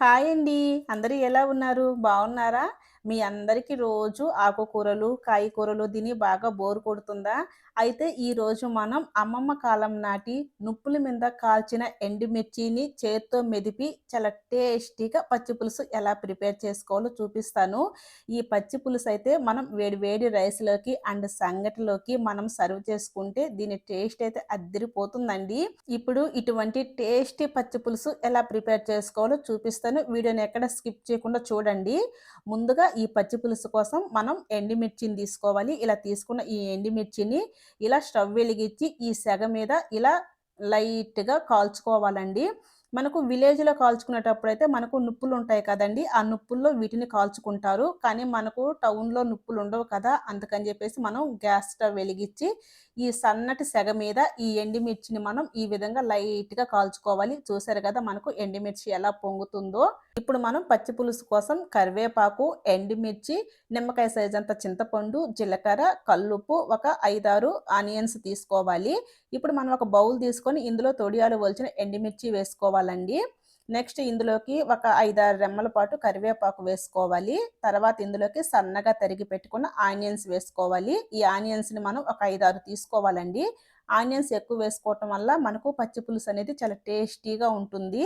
Hi అండి. అందరూ ఎలా ఉన్నారు? బాగున్నారా? మీ అందరికీ రోజు ఆకుకూరలు కాయకూరలు తిని బాగా బోర్ కొడుతుందా? అయితే ఈరోజు మనం అమ్మమ్మ కాలం నాటి నుప్పుల మీద కాల్చిన ఎండుమిర్చిని చేత్తో మెదిపి చాలా టేస్టీగా పచ్చి పులుసు ఎలా ప్రిపేర్ చేసుకోవాలో చూపిస్తాను. ఈ పచ్చి పులుసు అయితే మనం వేడి వేడి రైస్లోకి అండ్ సంగటిలోకి మనం సర్వ్ చేసుకుంటే దీని టేస్ట్ అయితే అద్దరిపోతుందండి. ఇప్పుడు ఇటువంటి టేస్టీ పచ్చి పులుసు ఎలా ప్రిపేర్ చేసుకోవాలో చూపిస్తాను వీడియోని ఎక్కడ స్కిప్ చేయకుండా చూడండి. ముందుగా ఈ పచ్చి పులుసు కోసం మనం ఎండిమిర్చిని తీసుకోవాలి. ఇలా తీసుకున్న ఈ ఎండిమిర్చిని ఇలా స్టవ్ వెలిగించి ఈ సెగ మీద ఇలా లైట్గా కాల్చుకోవాలండి. మనకు విలేజ్లో కాల్చుకునేటప్పుడు అయితే మనకు నుప్పులు ఉంటాయి కదండి. ఆ నుప్పుల్లో వీటిని కాల్చుకుంటారు. కానీ మనకు టౌన్లో నుప్పులు ఉండవు కదా. అందుకని చెప్పేసి మనం గ్యాస్ స్టవ్ వెలిగించి ఈ సన్నటి సెగ మీద ఈ ఎండిమిర్చిని మనం ఈ విధంగా లైట్గా కాల్చుకోవాలి. చూసారు కదా మనకు ఎండిమిర్చి ఎలా పొంగుతుందో. ఇప్పుడు మనం పచ్చి పులుసు కోసం కరివేపాకు ఎండిమిర్చి నిమ్మకాయ సైజ్ అంత చింతపండు జీలకర్ర కల్లుప్పు ఒక ఐదారు ఆనియన్స్ తీసుకోవాలి. ఇప్పుడు మనం ఒక బౌల్ తీసుకొని ఇందులో తొడియాలు వలిచిన ఎండిమిర్చి వేసుకోవాలి. వేసుకోవాలండి. నెక్స్ట్ ఇందులోకి ఒక ఐదారు రెమ్మల పాటు కరివేపాకు వేసుకోవాలి. తర్వాత ఇందులోకి సన్నగా తరిగి పెట్టుకున్న ఆనియన్స్ వేసుకోవాలి. ఈ ఆనియన్స్ని మనం ఒక ఐదారు తీసుకోవాలండి. ఆనియన్స్ ఎక్కువ వేసుకోవటం వల్ల మనకు పచ్చి పులుసు అనేది చాలా టేస్టీగా ఉంటుంది.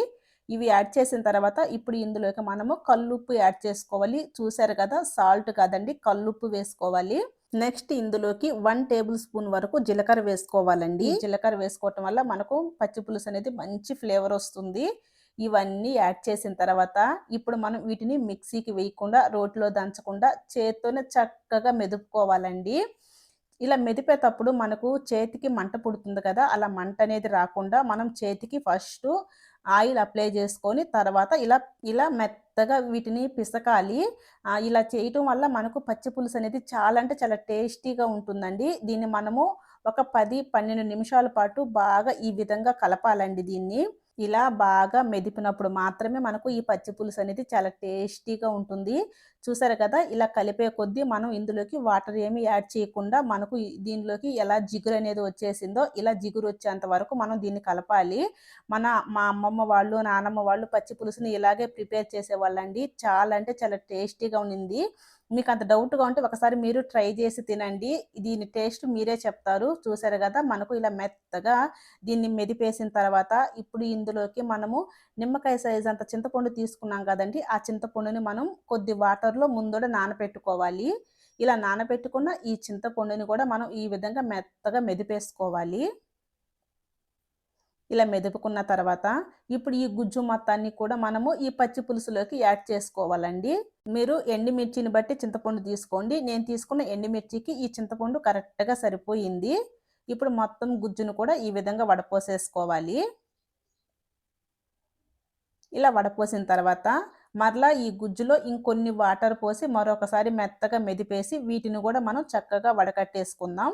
ఇవి యాడ్ చేసిన తర్వాత ఇప్పుడు ఇందులోకి మనము కల్లుప్పు యాడ్ చేసుకోవాలి. చూసారు కదా సాల్ట్ కాదండి కల్లుప్పు వేసుకోవాలి. నెక్స్ట్ ఇందులోకి వన్ టేబుల్ స్పూన్ వరకు జీలకర్ర వేసుకోవాలండి. జీలకర్ర వేసుకోవటం వల్ల మనకు పచ్చి పులుసు అనేది మంచి ఫ్లేవర్ వస్తుంది. ఇవన్నీ యాడ్ చేసిన తర్వాత ఇప్పుడు మనం వీటిని మిక్సీకి వేయకుండా రోట్లో దంచకుండా చేత్తోనే చక్కగా మెదుపుకోవాలండి. ఇలా మెదిపేటప్పుడు మనకు చేతికి మంట పుడుతుంది కదా అలా మంట అనేది రాకుండా మనం చేతికి ఫస్ట్ ఆయిల్ అప్లై చేసుకొని తర్వాత ఇలా ఇలా మెత్తగా వీటిని పిసకాలి. ఇలా చేయటం వల్ల మనకు పచ్చి పులుసు అనేది చాలా అంటే చాలా టేస్టీగా ఉంటుందండి. దీన్ని మనము ఒక పది పన్నెండు నిమిషాల పాటు బాగా ఈ విధంగా కలపాలండి దీన్ని. ఇలా బాగా మెదిపినప్పుడు మాత్రమే మనకు ఈ పచ్చి పులుసు అనేది చాలా టేస్టీగా ఉంటుంది. చూసారు కదా? ఇలా కలిపే కొద్దీ మనం ఇందులోకి వాటర్ ఏమి యాడ్ చేయకుండా మనకు దీనిలోకి ఎలా జిగురు అనేది వచ్చేసిందో ఇలా జిగురు వచ్చేంత వరకు మనం దీన్ని కలపాలి. మన మా అమ్మమ్మ వాళ్ళు నానమ్మ వాళ్ళు పచ్చి పులుసుని ఇలాగే ప్రిపేర్ చేసేవాళ్ళండి. చాలా అంటే చాలా టేస్టీగా ఉండింది. మీకు అంత డౌట్గా ఉంటే ఒకసారి మీరు ట్రై చేసి తినండి. దీని టేస్ట్ మీరే చెప్తారు. చూసారు కదా? మనకు ఇలా మెత్తగా దీన్ని మెదిపేసిన తర్వాత ఇప్పుడు ఇందులోకి మనము నిమ్మకాయ సైజ్ అంత చింతపండు తీసుకున్నాం కదండి. ఆ చింతపండుని మనం కొద్ది వాటర్ వాటర్లో ముందర నానబెట్టుకోవాలి ఇలా నానబెట్టుకున్న ఈ చింతపండుని కూడా మనం ఈ విధంగా మెత్తగా మెదిపేసుకోవాలి. ఇలా మెదుపుకున్న తర్వాత ఇప్పుడు ఈ గుజ్జు మొత్తాన్ని కూడా మనము ఈ పచ్చి పులుసులోకి యాడ్ చేసుకోవాలండి. మీరు ఎండుమిర్చిని బట్టి చింతపండు తీసుకోండి. నేను తీసుకున్న ఎండుమిర్చికి ఈ చింతపండు కరెక్ట్గా సరిపోయింది. ఇప్పుడు మొత్తం గుజ్జును కూడా ఈ విధంగా వడపోసేసుకోవాలి. ఇలా వడపోసిన తర్వాత మరలా ఈ గుజ్జులో ఇంకొన్ని వాటర్ పోసి మరొకసారి మెత్తగా మెదిపేసి వీటిని కూడా మనం చక్కగా వడకట్టేసుకుందాం.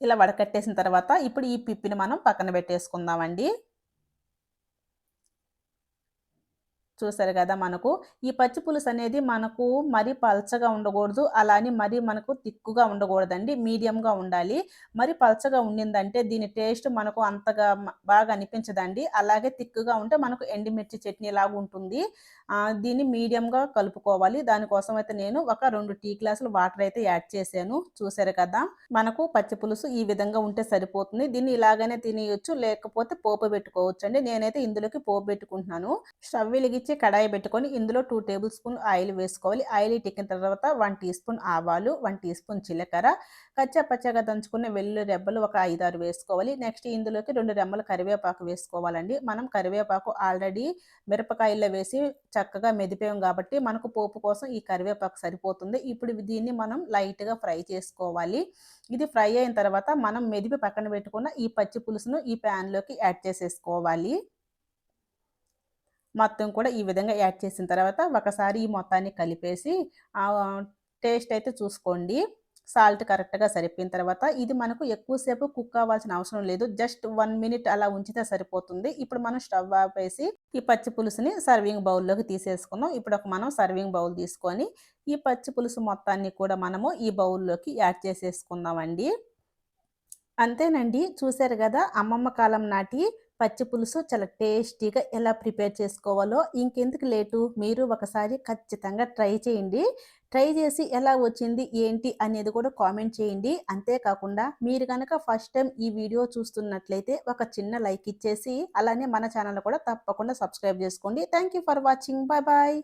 ఇలా వడకట్టేసిన తర్వాత ఇప్పుడు ఈ పిప్పిని మనం పక్కన పెట్టేసుకుందామండి. చూసారు కదా మనకు. ఈ పచ్చి పులుసు అనేది మనకు మరీ పల్చగా ఉండకూడదు. అలానే మరీ మనకు తిక్కుగా ఉండకూడదండి. మీడియంగా ఉండాలి. మరి పల్చగా ఉండిందంటే దీని టేస్ట్ మనకు అంతగా బాగా అనిపించదండి. అలాగే తిక్కుగా ఉంటే మనకు ఎండిమిర్చి చట్నీ లాగా ఉంటుంది. దీన్ని మీడియంగా కలుపుకోవాలి. దానికోసం అయితే నేను ఒక రెండు టీ గ్లాసులు వాటర్ అయితే యాడ్ చేశాను. చూసారు కదా మనకు పచ్చి పులుసు ఈ విధంగా ఉంటే సరిపోతుంది. దీన్ని ఇలాగనే తినేయచ్చు. లేకపోతే పోపు పెట్టుకోవచ్చు అండి నేనైతే ఇందులోకి పోపు పెట్టుకుంటున్నాను. స్టవ్ వెలిగించి నుంచి కడాయి పెట్టుకొని ఇందులో టూ టేబుల్ స్పూన్ ఆయిల్ వేసుకోవాలి. ఆయిల్ టిక్కిన తర్వాత వన్ టీ స్పూన్ ఆవాలు వన్ టీ స్పూన్ జీలకర్ర. కచ్చా పచ్చగా దంచుకున్న వెల్లుల్లి రెబ్బలు ఒక ఐదారు వేసుకోవాలి. నెక్స్ట్ ఇందులోకి రెండు రెమ్మలు కరివేపాకు వేసుకోవాలండి. మనం కరివేపాకు ఆల్రెడీ మిరపకాయల్లో వేసి చక్కగా మెదిపాం కాబట్టి మనకు పోపు కోసం ఈ కరివేపాకు సరిపోతుంది. ఇప్పుడు దీన్ని మనం లైట్గా ఫ్రై చేసుకోవాలి. ఇది ఫ్రై అయిన తర్వాత మనం మెదిపి పక్కన పెట్టుకున్న ఈ పచ్చి పులుసును ఈ ప్యాన్లోకి యాడ్ చేసేసుకోవాలి. మొత్తం కూడా ఈ విధంగా యాడ్ చేసిన తర్వాత ఒకసారి ఈ మొత్తాన్ని కలిపేసి టేస్ట్ అయితే చూసుకోండి. సాల్ట్ కరెక్ట్గా సరిపోయిన తర్వాత ఇది మనకు ఎక్కువసేపు కుక్ అవ్వాల్సిన అవసరం లేదు. జస్ట్ వన్ మినిట్ అలా ఉంచితే సరిపోతుంది. ఇప్పుడు మనం స్టవ్ ఆపేసి ఈ పచ్చి పులుసుని సర్వింగ్ బౌల్లోకి తీసేసుకుందాం ఇప్పుడు ఒక మనం సర్వింగ్ బౌల్ తీసుకొని ఈ పచ్చి పులుసు మొత్తాన్ని కూడా మనము ఈ బౌల్లోకి యాడ్ చేసేసుకుందామండి. అంతేనండి. చూసారు కదా అమ్మమ్మ కాలం నాటి పచ్చి పులుసు చాలా టేస్టీగా ఎలా ప్రిపేర్ చేసుకోవాలో ఇంకెందుకు లేటు మీరు ఒకసారి ఖచ్చితంగా ట్రై చేయండి. ట్రై చేసి ఎలా వచ్చింది, ఏంటి అనేది కూడా కామెంట్ చేయండి. అంతేకాకుండా మీరు కనుక ఫస్ట్ టైం ఈ వీడియో చూస్తున్నట్లయితే ఒక చిన్న లైక్ ఇచ్చేసి అలానే మన ఛానల్ కూడా తప్పకుండా సబ్స్క్రైబ్ చేసుకోండి. Thank you for watching. Bye bye.